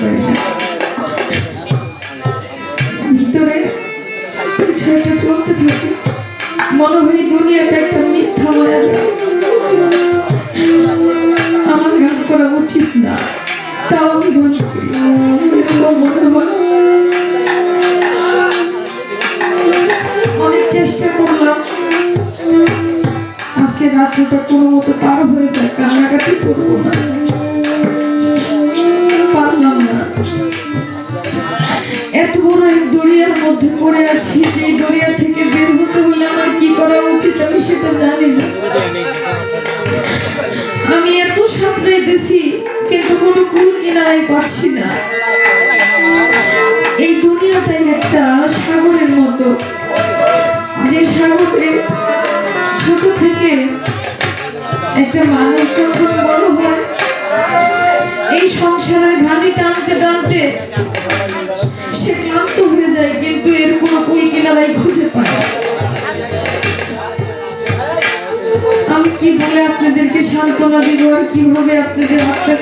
পারি না ভিতরে কিছু একটা চলতে থাকে। মনে হয় দুনিয়াটা একটা মিথ্যা মায়া আমার গান করা উচিত না। তাও আমি মনে হয়। অনেক চেষ্টা করলাম। আজকে রাত্রিটা কোনো মতো পার হয়ে যায়। কান্নাকাটি করব না। এত বড় এক দরিয়ার মধ্যে পড়ে আছি যে দরিয়া থেকে বের হতে হলে আমার কি করা উচিত আমি সেটা জানি না। আমি এত সাঁতরে দিছি কিন্তু কোনো কুল কিনারাই পাচ্ছি না। এই দুনিয়াটাই একটা সাগরের মতো। যে সাগরে ছোট থেকে একটা মানুষ যখন কুল খুঁজে পায়। আমি কি বলে আপনাদেরকে সান্ত্বনা দিব আর কীভাবে আপনাদের আত্মা